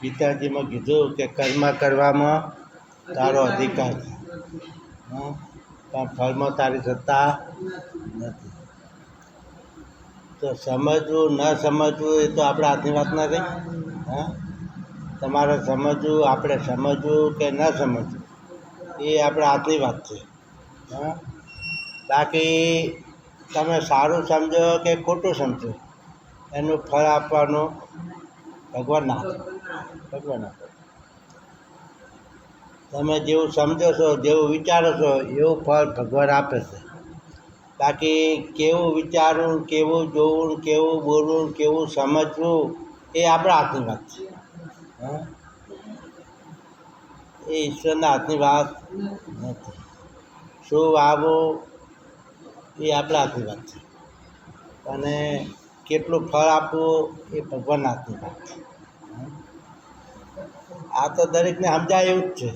ગીતાજીમાં કીધું કે કર્મ કરવામાં તારો અધિકાર છે. પણ ફળમાં તારી સત્તા નથી. તો સમજવું, ન સમજવું એ તો આપણા હાથની વાત ના રહી હા? તમારે સમજવું, આપણે સમજવું કે ન સમજવું? એ આપણા હાથની વાત છે. હા? બાકી તમે સારું સમજો કે ખોટું સમજો? એનું ફળ આપવાનું ભગવાન ના. ભગવાન. આપે તમે જેવું સમજો છો, જેવું વિચારો છો, એવું ફળ ભગવાન આપે છે. બાકી કેવું વિચારવું કેવું જોવું, કેવું બોલવું, કેવું સમજવું, એ આપણા હાથની વાત છે. હા? એ ઈશ્વરના હાથની વાત નથી. શું વાવવું એ આપણા હાથની વાત છે. અને કેટલું ફળ આપવું, એ ભગવાનના હાથની વાત છે. આ તો દરેકને સમજાય એવું જ છે.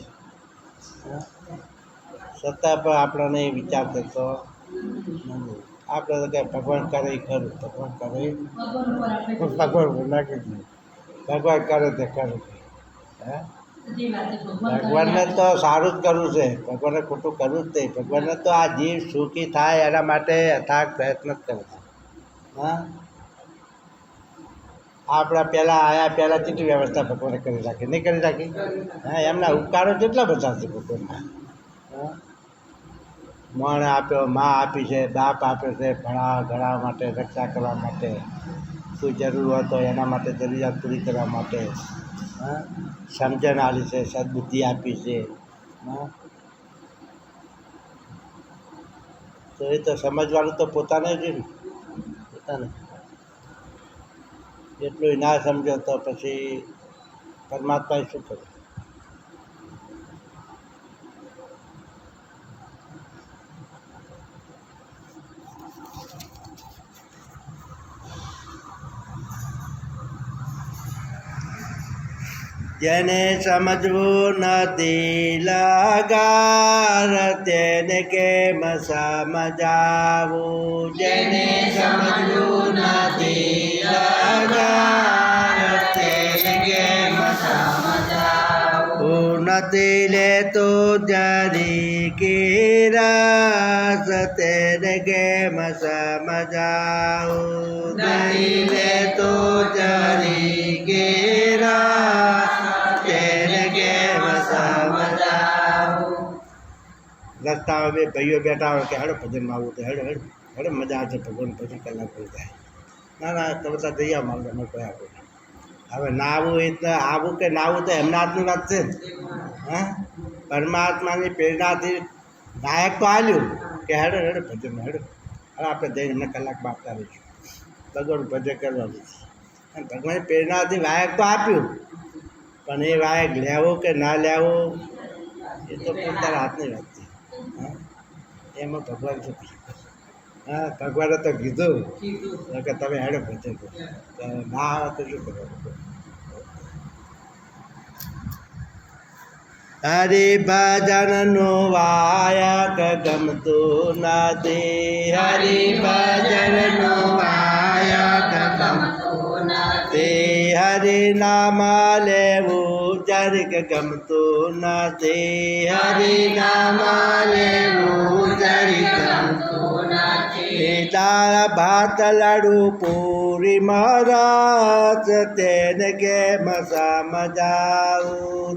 છતાં પણ આપણને એ વિચાર થતો નથી આપણે તો કંઈ ભગવાન કરે એ ખરું, ભગવાન કરે ભગવાન ઉપર નાખી નહીં. ભગવાન કરે તે ખરું હે? ભગવાનને તો સારું જ કરવું છે. ભગવાનને ખોટું કરવું જ નહીં. ભગવાનને તો આ જીવ સુખી થાય એના માટે અથાગ પ્રયત્ન જ કરે છે હા? આપણા પહેલાં આયા, પહેલાં કેટલી વ્યવસ્થા ભગવાને કરી રાખી. નહીં કરી રાખી? હા, એમના ઉપકારો કેટલા બધા છે ભગવાનના? મણ આપ્યો, મા આપી છે, બાપ આપ્યો છે ભણા ઘણા માટે, રક્ષા કરવા માટે. કોઈ જરૂર હોય તો એના માટે જરૂરિયાત પૂરી કરવા માટે. સમજણ આપી છે, સદબુદ્ધિ આપી છે. તો એ તો સમજવાનું તો પોતાને જ પોતાને. એટલું ના સમજો તો પછી પરમાત્માએ શું કરે જેને સમજવું નથી લગાર, તેને કેમ સમજાવું? જેને સમજવું નથી સમજાવું નથી લેતો જરી કિરસ તેને કેમ સમજાવું નહીં લેતો જરી કિરસ તેને કેમ સમજાવું રસ્તામાં બે ભાઈઓ બેઠા હોય કે હેડો ભજનમાં આવું તો હેડો હેડો હેડો મજા આવશે ભગવાન પછી કલાક થઈ જાય ના ના તમે તો જઈ આવો મારે અમે કોઈ આપો હવે નાવું એ તો આવું કે નાવું તો એમના હાથની વાત છે હા? પરમાત્માની પ્રેરણાથી નાયક તો આવ્યું કે હેડો હેડો ભજનમાં હેડો. હવે આપણે જઈને એમને કલાક બાપતા રહીશું ભગવાન ભજન કરવાનું છે. અને ભગવાનની પ્રેરણાથી વાયક તો આપ્યું. પણ એ વાયક લેવો કે ના લેવો, એ તો પોતાના હાથની વાત છે. એમાં ભગવાન કરે? હા ભગવાને તો કીધું. કે તમે હેડે ભજન ના આવે તો શું કરવાનું? હરિભજનનું વાયક ગમતું નથી. હરિભજનનું વાયક ગમતું નથી હરિનામ લેવું જરીક ગમતું નથી. હરિનામ લેવું જરીક ગમતું દાળ ભાત લાડુ પૂરી મરસ તેને કે મસા મજાઉ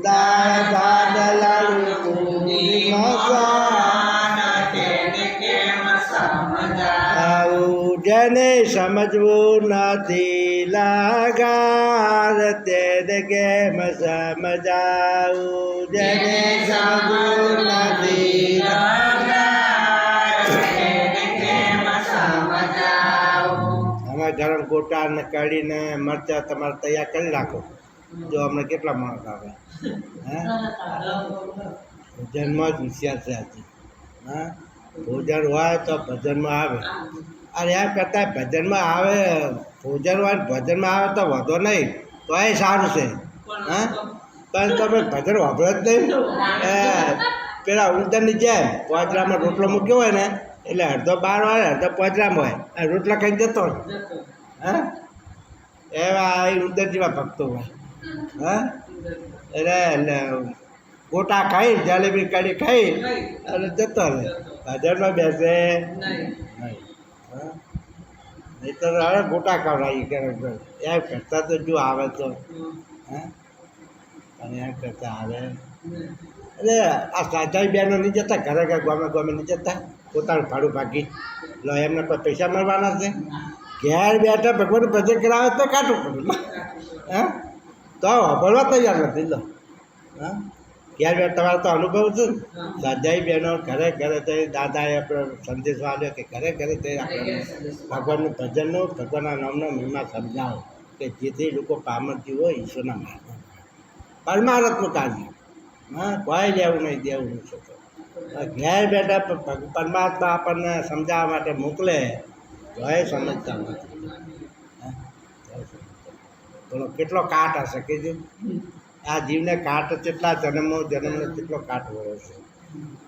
દાળ ભાત લાડુ પૂરી આવું જેને સમજવું નથી લાગાર, તેને કે મસા મજાઉ જેને સમજવું નથી અમે ગરમ ગોટા ને કઢીને મરચાં તમારે તૈયાર કરી રાખો જો અમને કેટલા માણસ આવે. હે? ભજનમાં જ હોશિયાર છે આજે. હા? ભોજન હોય તો ભજનમાં આવે. અરે એમ કરતાં ભજનમાં આવે, ભોજન હોય ભજનમાં આવે તો વધો નહીં. તો એ સારું છે. હા? પણ તમે ભજન વાપરો જ નહીં. પેલા ઉંદરની જેમ, પોચરામાં રોટલો મૂક્યો હોય ને એટલે અડધો બાર હોય, અડધો પોચરામાં હોય. રોટલા ખાઈને જતો હોય. હા? એવા એ ઉંદર જેવા ભક્તો હોય. હા? એટલે એટલે ગોટા ખાઈ, જલેબી કાઢી ખાઈ અને જતો રહે. ભજનમાં બેસે. નહીં તો હવે ગોટા ખવડાવી કરે એમ કરતા તો જો આવે તો. હા? અને એમ કરતા આવે. એટલે આ સાચાઈ બહેનો નહીં જતા? ઘરે ઘરે ગમે ગમે નહીં જતા? પોતાનું ભાડું ભાગી લો, એમને કોઈ પૈસા મળવાના છે? ઘેર બેઠા ભગવાન ભજન કરાવે તો કાઢવું પડે. હા? તો ભરવા તૈયાર નથી, લો. હા? ઘેર બેઠા તમારો તો અનુભવ છે ને? સાજાઈ બહેનો ઘરે ઘરે તે દાદાએ આપણે સંદેશ વાળ્યો કે ઘરે ઘરે તે આપણે ભગવાનનું ભજનનું ભગવાનના નામનો મહિમા સમજાવો કે જેથી લોકો પામરજી હોય ઈશ્વરના માર્ગ પરમારથનું કાર્ય. હા? કોઈ લેવું નહીં, દેવું નહીં શકો ઘેર બેઠા પરમાત્મા આપણને સમજાવવા માટે મોકલે, તો એ સમજતા નથી. બોલો, કેટલો કાટ હશે કે જે આ જીવને કાટ કેટલા જન્મો, જન્મનો કેટલો કાટ હોય છે.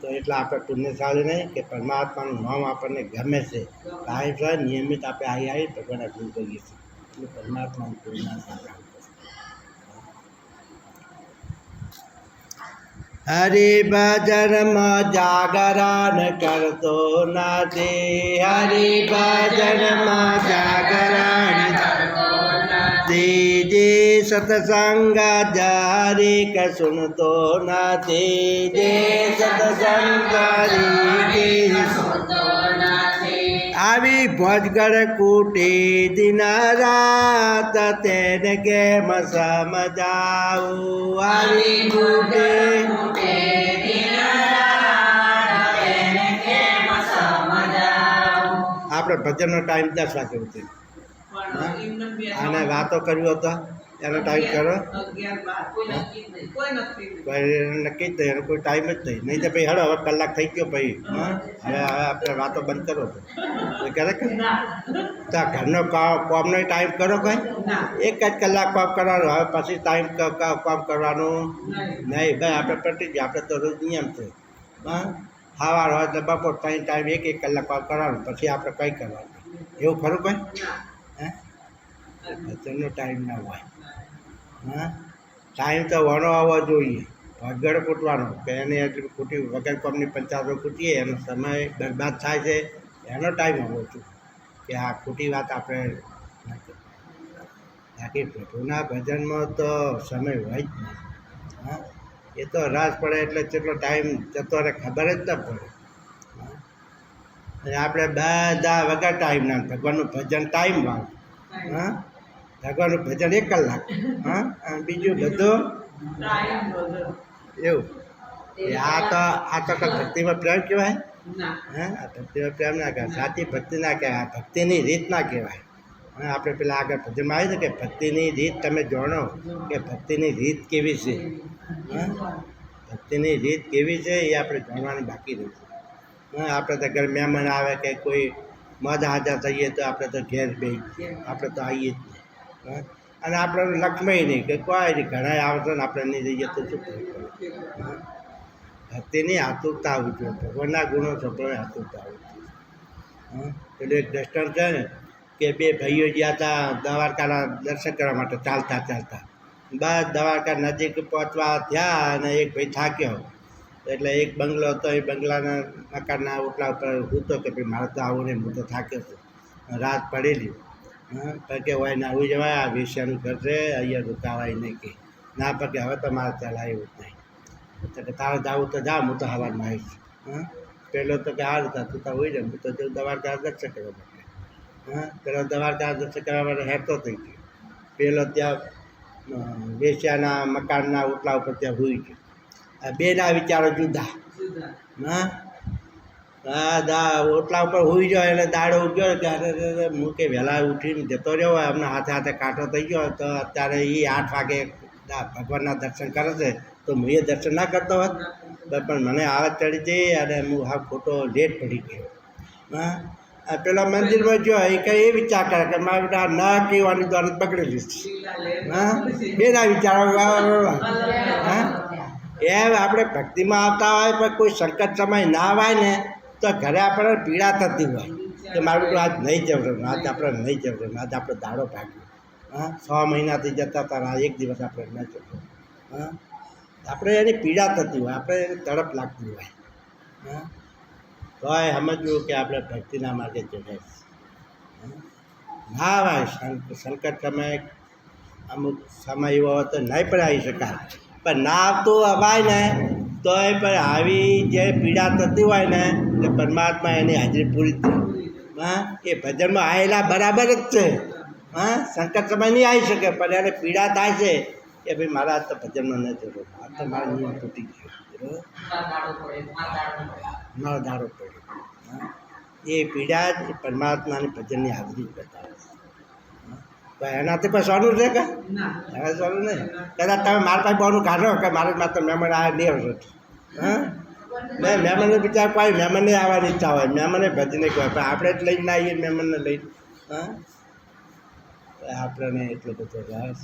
તો એટલે આપણે પુણ્યશાળી નહીં કે પરમાત્માનું નામ આપણને ગમે છે. કાંઈ નિયમિત આપણે આવી આવી ભગવાનના ગુણ કરીએ છીએ. એટલે પરમાત્માનું સારા. હરિભજનમાં જાગરણ કરતો નથી હરિભજનમાં જાગરણ જે સત્સંગ જારી કે સુનતો નથી જે સત્સંગ જારી આવી ભોજગઢ કુટી દિન રાત તેને કેમ સમજાવું આવી કુટી આપણે ભજનનો ટાઈમ દસ વાગે ઉઠે અને વાતો કર્યું હતો એનો ટાઈમ કરો. નક્કી જ નહીં એનો કોઈ ટાઈમ જ નહીં. નહીં તો ભાઈ હળો હવે કલાક થઈ ગયો ભાઈ હા? હવે હવે આપણે વાતો બંધ કરો તો. કરે કે? તો ઘરનો કામ કોમનો ટાઈમ કરો કંઈ? એક જ કલાક કોમ કરવાનો હવે પછી ટાઈમ કોમ કરવાનું? નહીં. ભાઈ આપણે ગયા આપણે તો રોજ નિયમ છે. હા? સવાર હોય તો બપોર ત્રણ ટાઈમ એક એક કલાક વાત કરવાનું પછી આપણે કંઈ કરવાનું. એવું ખરું કંઈ? હે? ભજનનો ટાઈમ ના હોય. હા? ટાઈમ તો વણો આવવો જોઈએ. વગર કૂટવાનો કે એને એટલી કૂટી વગર કોમની પંચાયતો કૂટીએ એનો સમય બરબાદ થાય છે એનો ટાઈમ હોવો જોઈએ. કે આ ખોટી વાત આપણે બાકી પ્રભુના ભજનમાં તો સમય હોય જ નહીં. હા? એ તો રાસ પડે એટલે કેટલો ટાઈમ જતો રહે ખબર જ ન પડે. અને આપણે બધા વગર ટાઈમના ભગવાનનું ભજન ટાઈમ વાળું. હા? ભગવાનનું ભજન એક કલાક. હા? અને બીજું બધું? એવું. આ તો આ તો કંઈ ભક્તિમાં પ્રેમ કહેવાય? હા? આ ભક્તિમાં પ્રેમ ના કહેવાય. સાચી ભક્તિ ના કહેવાય આ ભક્તિની રીત ના કહેવાય. હા આપણે પેલા આગળ ભજનમાં આવી છે કે ભક્તિની રીત તમે જાણો કે ભક્તિની રીત કેવી છે ભક્તિની રીત કેવી છે એ આપણે જાણવાની બાકી રહી છે આપણે તો ઘર મહેમાન આવે કે કોઈ મદ હાજર થઈએ તો આપણે તો ઘેર બે આપણે તો આવીએ જ નહીં અને આપણે લખમય નહીં કે કોઈ નહીં ઘણા આવશે ને આપણે નહીં જઈએ તો શું ભક્તિની આતુરતા આવવી જોઈએ. ભગવાનના ગુણો સંભળાય આતુરતા આવવી જોઈએ. એટલે એક દ્રષ્ટાંત છે ને કે બે ભાઈઓ ગયા હતા, દ્વારકાના દર્શન કરવા માટે ચાલતા ચાલતા. બસ દ્વારકા નજીક પહોંચવા થયા અને એક ભાઈ થાક્યો. એટલે એક બંગલો હતો, એ બંગલાના મકાનના ઓટલા ઉપર હતો કે ભાઈ મારે તો આવું નહીં હું તો થાક્યો છું. રાત પડેલી. હા કે હોય ને આવું જવાય, આ વિષયનું ઘર અહીંયા રોકાવાય નહીં કે. ના પગે હવે તો મારે એવું જ નહીં. તો કે તારે જાવું તો જા, હું તો હવારમાં આવીશ. હા પહેલો તો કે આ રીતે તું તો હોય ને હું તો જવું દવા દર્શન કરવા હા? પેલો દ્વારકા દર્શન કરવા માટે હેરતો થઈ ગયો. પેલો ત્યાં વેચ્યાના મકાનના ઓટલા ઉપર ત્યાં હોઈ ગયો. આ બેના વિચારો જુદા. હા? હા દા ઓટલા ઉપર હોઈ જાય એટલે દાડો ઉગ્યો ત્યારે હું કે વહેલા ઉઠીને જતો રહ્યો હોય અમને હાથે હાથે કાંટો થઈ ગયો તો અત્યારે એ આઠ વાગે ભગવાનના દર્શન કરે છે તો હું એ દર્શન ના કરતો હોત. પણ મને આવત ચડી જઈ અને હું હા ખોટો લેટ પડી ગયો. હા? પેલા મંદિરમાં જો એ કંઈ એ વિચાર કરે કે મારે બેટા ના કહેવાની દ્વારા બગડેલી છે હા? બેના વિચારો હા? એમ આપણે ભક્તિમાં આવતા હોય પણ કોઈ સંકટ સમય ના હોય ને, તો ઘરે આપણે પીડા થતી હોય કે મારું બેટું આજ નહીં જવડે આજ આપણે નહીં જવડે આજ આપણે દાડો ભાગ્યો. હા? છ મહિનાથી જતા હતા એક દિવસ આપણે ન જવું હા? આપણે એની પીડા થતી હોય, આપણે એની તડપ લાગતી હોય. હા? તોય સમજવું કે આપણે ભક્તિના માર્ગે ચડે ના ભાઈ સંકટ સમય અમુક સમય એવો હોય તો નહીં પણ આવી શકાય. પણ ના આવતું અવાય ને, તોય પણ આવી જે પીડા થતી હોય ને, એટલે પરમાત્મા એની હાજરી પૂરી થઈ હા? એ ભજનમાં આવેલા બરાબર જ છે. હા? સંકટ સમય નહીં આવી શકે, પણ એને પીડા થાય છે, કે ભાઈ મારા તો ભજનમાં ન જરૂર આ તો મારા તૂટી ગયો. બરોબર નળ દાડો પડ્યો. એ પીડા જ પરમાત્માની ભજનની હાજરી બતાવે છે? એનાથી પણ સોનું છે કે? એના સોનું નહીં. કદાચ તમે મારા પાસે બોનું કાઢો કે મારા માત્ર મહેમાન આ નહીં આવશે હા? નહીં મહેમાનને બિચાર કોઈ મહેમાનને આવવાની ઈચ્છા હોય. મહેમાને ભજને કહેવાય. પણ આપણે જ લઈને આવીએ મહેમાનને લઈને. હા? આપણને એટલો બધો રસ.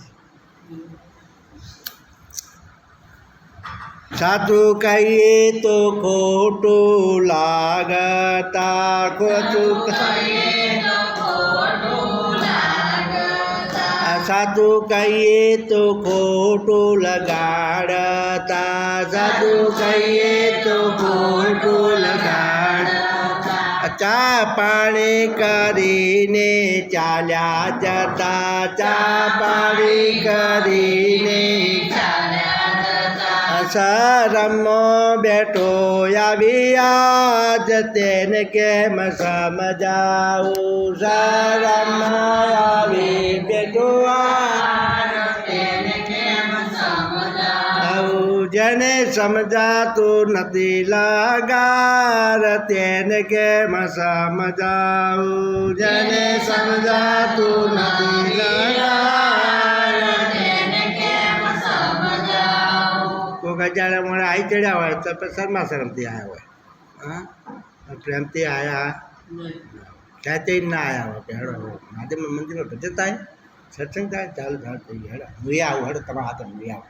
સાચું કહીએ તો ખોટું લાગતા, ખોટું સાધુ કહીએ તો ખોટું લગાડતા સાચું કહીએ તો ખોટું લગાડ ચા પાણી કરીને ચાલ્યા જતા, ચા પાણી કરીને શરમમાં બેઠો આવી આજ તેને કેમ સમજાવું શરમમાં આવી બેઠો આવું જેને સમજાતું નથી લગાર તેને કેમ સમજાવું જેને સમજાતું નથી લગાર કોઈક હજાર મને આવી ચડ્યા હોય તો પછી શરમા શરમથી આવ્યા હોય. હા? પ્રેમથી આવ્યા ક્યાંથી ના આવ્યા હોય કે હેડો મહાદેવ મંદિરમાં ભજન થાય? સત્સંગ થાય? ચાલુ ચાલુ, થઈ ગયા. હેડો, હું આવું, હેડો, તમારા હાથે હું આવું.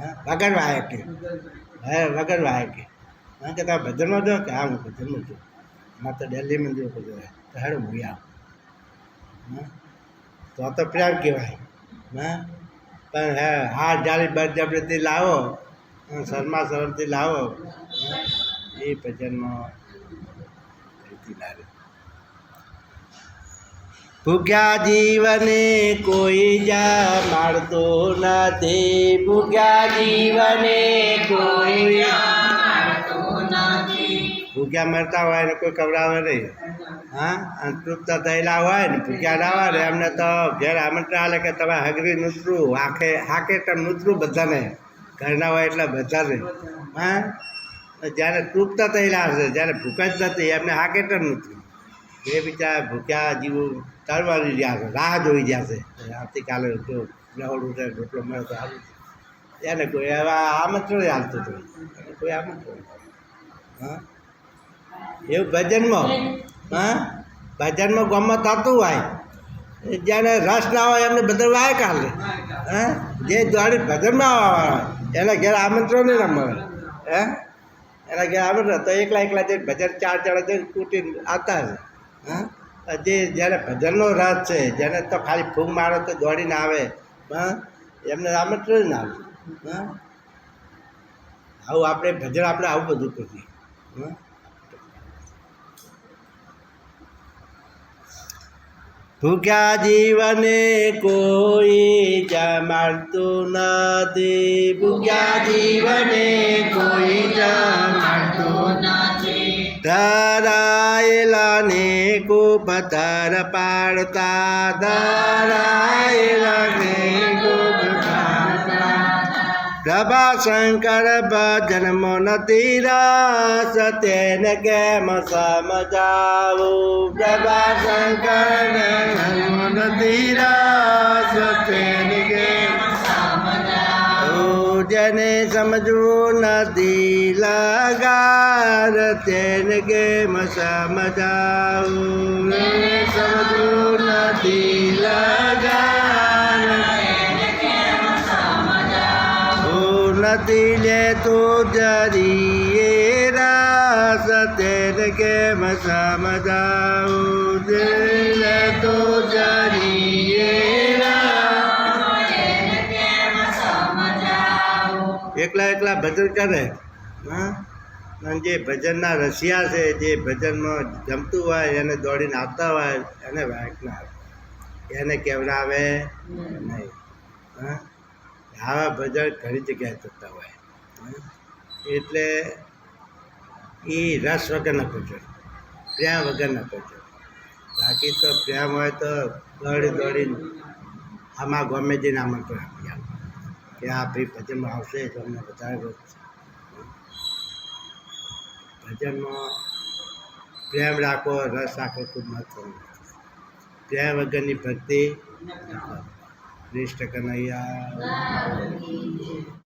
હા? વગર વાય કે. હે, વગર વાય કે. હા, કે તમે ભજનમાં જો કે હા, હું ભજનમાં છું. મારે તો દિલ્હી મંદિર પર જોઈએ તો હેડો, હું આવું. હા? તો આ તો પ્રેમ કહેવાય. હા? પણ લાવો શરમથી લાવો. એ ભજનમાં ભૂગ્યા જીવને કોઈ જા મારતો નથી. ભૂગ્યા જીવને કોઈ ભૂગ્યા મરતા હોય ને કોઈ કવડાવે નહીં. હા? અને તૃપ્ત થયેલા હોય ને ભૂગ્યા લાવે ને, એમને તો ઘેર આમંત્રણ આલે કે તમે હગરી નૂતરું હાકે હાકે તમે નૂતરું બધાને. ઘરના હોય એટલે બધાને હા? જ્યારે તૃપ્ત થયેલા હશે, જ્યારે ભૂખા જ નથી એમને હાકે ટમ નથી. એ બિચારા ભૂખ્યા જીવો તરવાની રહ્યા છે, રાહ જોઈ રહ્યા છે. આવતીકાલે તો રહોડું છે રોટલો મળે તો સારું એને કોઈ એવા આમંત્રણ હાલતું હતું. કોઈ આમંત્રણ હા? એવું ભજનમાં? હા? ભજનમાં ગમત થતું હોય. જેને રસ ના હોય, એમને બધા વાય કાલે હા? જે દ્વારી ભજનમાં આવવા એના ઘેર આમંત્રણ નહીં મળે. હે? એના ઘેર આમંત્રણ તો એકલા એકલા જઈને ભજન ચાર ચાર જઈને કૂટીને આવતા છે હા? જે જેને ભજનનો રાત છે, જેને તો ખાલી ફૂગ મારો તો દોડીને આવે. હા? એમને આમંત્રણ ના આવે હા? આવું આપણે ભજન આપણે આવું બધું કરીએ. હા? ભૂખ્યા જીવને કોઈ જમાડતું નથી. ભૂખ્યા જીવને કોઈ જમાડતું ધરાયેલા ને કો પથ્થર પાડતા. ધરાયેલા ને પ્રભા શંકર ભજનમો નથી રસ તેને કેમ સમજાવું? પ્રભા શંકર ભજનમો નથી રસ તેને કેમ જેને સમજવું નથી લગાર, તેને કેમ સમજાવું? સમજવું નથી લગાર તિલે તો જરીએ રાસ તેર કે મસામદાઉ દિલે તો જરીએ એકલા એકલા ભજન કરે? હા? અને જે ભજનના રસિયા છે, જે ભજનમાં જમતું હોય, એને દોડીને આવતા હોય, એને વાંક ના આવે એને કહેવડાવે નહીં. હા? આવા ભજન ઘણી જગ્યાએ થતા હોય. એટલે એ રસ વગરના ભજન પ્રેમ વગરના ભજન. બાકી તો પ્રેમ હોય તો દોડી દોડીને આમાં ગમે જઈને આમંત્રણ આપી આવે કે આ ભાઈ ભજનમાં આવશે તો અમને વધારે છે ભજનમાં પ્રેમ રાખો, રસ રાખવો ખૂબ મહત્વનું પ્રેમ વગરની ભક્તિ કૃષ્ણ કનૈયા